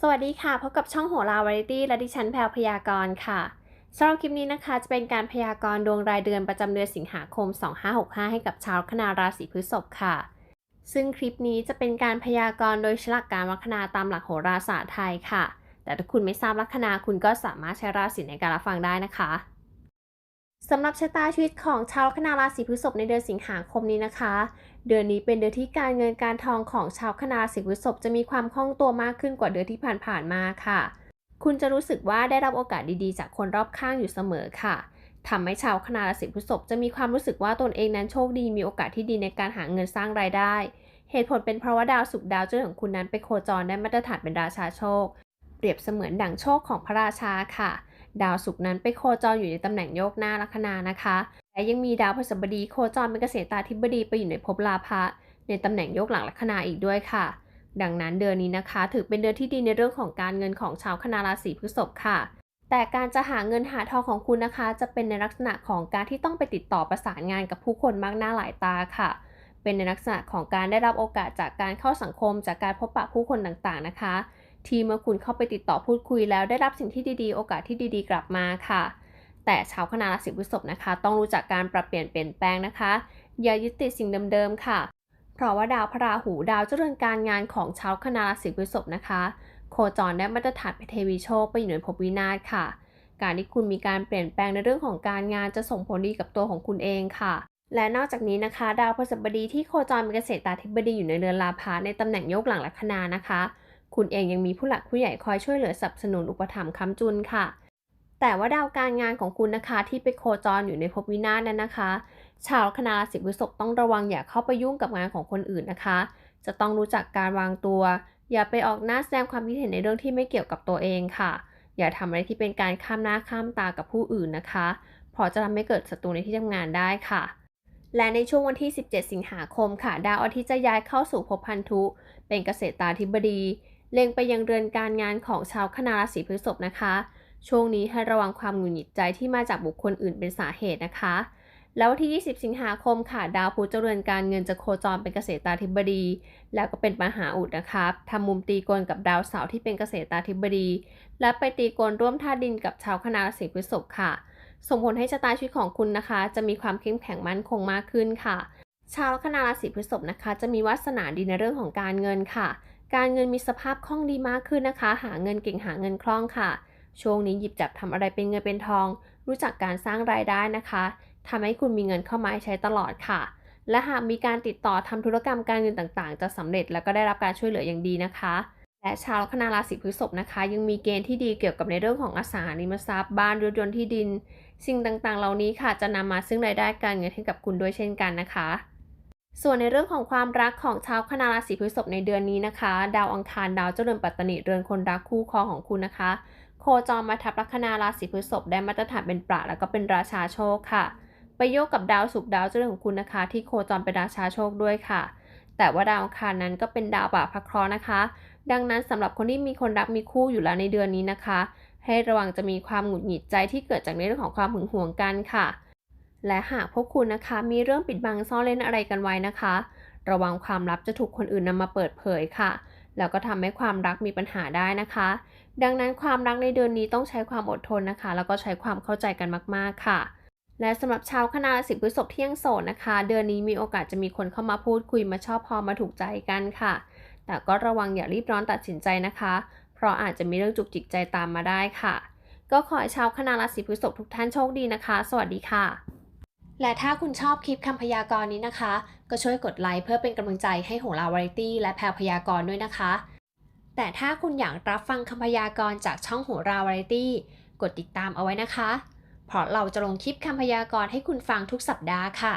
สวัสดีค่ะพบกับช่องโหราวาไรตี้และดิฉันแพลวพยากรณ์ค่ะสำหรับคลิปนี้นะคะ จะเป็นการพยากรณ์ดวงรายเดือนประจำเดือนสิงหาคม 2565 ให้กับชาวคนาราศีพฤษภค่ะ ซึ่งคลิปนี้จะเป็นการพยากรณ์โดยฉลักการวัคนาตามหลักโหราศาสตร์ไทยค่ะ แต่ถ้าคุณไม่ทราบลัคนาคุณก็สามารถใช้ราศีในการรับฟังได้นะคะ สำหรับชะตาชีวิตของชาวคนาราศีพฤษภในเดือนสิงหาคมนี้นะคะ เดือนนี้เป็นเดือนที่การเงินการทองของชาวคณะราศีพฤษภจะมีความคล่องตัวมากขึ้นกว่าเดือนที่ผ่านๆมาค่ะ คุณจะรู้สึกว่าได้รับโอกาสดีๆ จากคนรอบข้างอยู่เสมอค่ะทำให้ชาวคณะราศีพฤษภจะมีความรู้สึกว่าตนเองนั้นโชคดีมีโอกาสที่ดีในการหาเงินสร้างรายได้ เหตุผลเป็นเพราะว่าดาวศุกดาวเจ้าของคุณนั้นไปโคจรได้มาตรฐานเป็นราชาโชค เปรียบเสมือนดั่งโชคของพระราชาค่ะ ดาวศุกร์นั้นไปโคจรอยู่ในตำแหน่งโยกหน้าลัคนานะคะ และยังมีดาวพฤหัสบดีโคจรเป็นเกษตราธิบดีไปอยู่ในภพลาภะในตำแหน่งโยกหลังลัคนาอีกด้วยค่ะ ดังนั้นเดือนนี้นะคะ ถือเป็นเดือนที่ดีในเรื่องของการเงินของชาวคณะราศีพฤษภค่ะ แต่การจะหาเงินหาทองของคุณนะคะ จะเป็นในลักษณะของการที่ต้องไปติดต่อประสานงานกับผู้คนมากหน้าหลายตาค่ะ เป็นในลักษณะของการได้รับโอกาสจากการเข้าสังคม จากการพบปะผู้คนต่างๆนะคะ ที่เมื่อคุณเข้าไปติดต่อพูดคุยแล้วได้รับสิ่งที่ดีๆ โอกาสที่ดีๆ กลับมาค่ะ แต่ชาวคณะราศีพฤษภนะคะ ต้องรู้จักการปรับเปลี่ยนเปลี่ยนแปลงนะคะ อย่ายึดติดสิ่งเดิมๆค่ะ เพราะว่าดาวพระราหูดาวเจริญการงานของชาวคณะราศีพฤษภนะคะ โคจรได้มาตรฐานไปเทวีโชคไปอยู่ในภพวินาศค่ะ การที่คุณมีการเปลี่ยนแปลงในเรื่องของการงานจะส่งผลดีกับตัวของคุณเองค่ะและนอกจากนี้นะคะ ดาวพฤหัสบดีที่โคจรเป็นเกษตราธิบดีอยู่ในเรือนลาภะในตำแหน่งโยกหลังลัคนานะคะ คุณเองยังมีผู้หลักผู้ใหญ่คอยช่วยเหลือสนับสนุนอุปถัมภ์ค้ำจุนค่ะ แต่ว่าดาวการงานของคุณนะคะที่ไปโคจรอยู่ในภพวินาศนั้นนะคะ ชาวคณะราศีพฤษภต้องระวังอย่าเข้าไปยุ่งกับงานของคนอื่นนะคะ จะต้องรู้จักการวางตัว อย่าไปออกหน้าแสดงความคิดเห็นในเรื่องที่ไม่เกี่ยวกับตัวเองค่ะ อย่าทำอะไรที่เป็นการข้ามหน้าข้ามตากับผู้อื่นนะคะเพราะจะทำให้เกิดศัตรูในที่ทำงานได้ค่ะและในช่วงวันที่ 17 สิงหาคมค่ะ ดาวอาทิตย์จะย้ายเข้าสู่ภพพันธุ เป็นเกษตราธิบดี เล็งไปยังเรือนการงานของชาวคณะราศีพฤษภนะคะ ช่วงนี้ให้ระวังความหงุดหงิดใจที่มาจากบุคคลอื่นเป็นสาเหตุนะคะ แล้ววันที่ 20 สิงหาคมค่ะ ดาวพุธเจริญการเงินจะโคจรเป็นเกษตราธิบดี แล้วก็เป็นมหาอุดนะคะทำมุมตีโกนกับดาวเสาร์ที่เป็นเกษตราธิบดี และไปตีโกนร่วมธาดินกับชาวคณะราศีพฤษภค่ะ ส่งผลให้ชะตาชีวิตของคุณนะคะ จะมีความเข้มแข็งมั่นคงมากขึ้นค่ะ ชาวคณะราศีพฤษภนะคะ จะมีวาสนาดีในเรื่องของการเงินค่ะ การเงินมีสภาพคล่องดีมากขึ้นนะคะ หาเงินเก่งหาเงินคล่องค่ะ ช่วงนี้หยิบจับทำอะไรเป็นเงินเป็นทอง รู้จักการสร้างรายได้นะคะทำให้คุณมีเงินเข้ามาใช้ตลอดค่ะ และหากมีการติดต่อทำธุรกรรมการเงินต่างๆ จะสำเร็จแล้วก็ได้รับการช่วยเหลืออย่างดีนะคะ และชาวลัคนาราศีพฤษภนะคะ ยังมีเกณฑ์ที่ดีเกี่ยวกับในเรื่องของอสังหาริมทรัพย์บ้านรถยนต์ที่ดิน สิ่งต่างๆ เหล่านี้ค่ะ จะนำมาซึ่งรายได้การเงินให้กับคุณด้วยเช่นกันนะคะ ส่วนในเรื่องของความรักของชาวคณะราศีพฤษภในเดือนนี้นะคะ ดาวอังคารดาวเจริญปัตตนิเรือนคนรักคู่ครองของคุณนะคะ โคจรมาทับลัคนาราศีพฤษภได้มาตรฐานเป็นประแล้วก็เป็นราชาโชคค่ะ ไปโยกกับดาวศุกร์ดาวเจริญของคุณนะคะ ที่โคจรเป็นราชาโชคด้วยค่ะ แต่ว่าดาวอังคารนั้นก็เป็นดาวบาปพระเคราะห์นะคะ ดังนั้นสำหรับคนที่มีคนรักมีคู่อยู่แล้วในเดือนนี้นะคะ ให้ระวังจะมีความหงุดหงิดใจที่เกิดจากในเรื่องของความหึงหวงกันค่ะ และหากพวกคุณนะคะ มีเรื่องปิดบังซ่อนเล่นอะไรกันไว้นะคะ ระวังความลับจะถูกคนอื่นนำมาเปิดเผยค่ะ แล้วก็ทำให้ความรักมีปัญหาได้นะคะ ดังนั้นความรักในเดือนนี้ต้องใช้ความอดทนนะคะ แล้วก็ใช้ความเข้าใจกันมาก ๆค่ะและสำหรับชาวคณะราศีพฤษภที่ยังโสดนะคะ เดือนนี้มีโอกาสจะมีคนเข้ามาพูดคุยมาชอบพอมาถูกใจกันค่ะ แต่ก็ระวังอย่ารีบร้อนตัดสินใจนะคะ เพราะอาจจะมีเรื่องจุกจิกใจตามมาได้ค่ะ ก็ขอให้ชาวคณะราศีพฤษภทุกท่านโชคดีนะคะ สวัสดีค่ะ และถ้าคุณชอบคลิปคำพยากรณ์นี้นะคะ ก็ช่วยกดไลค์เพื่อเป็นกำลังใจให้โหราวาไรตี้และแพรพยากรณ์ด้วยนะคะ แต่ถ้าคุณอยากรับฟังคำพยากรณ์จากช่องโหราวาไรตี้กดติดตามเอาไว้นะคะ เพราะเราจะลงคลิปคำพยากรณ์ให้คุณฟังทุกสัปดาห์ค่ะ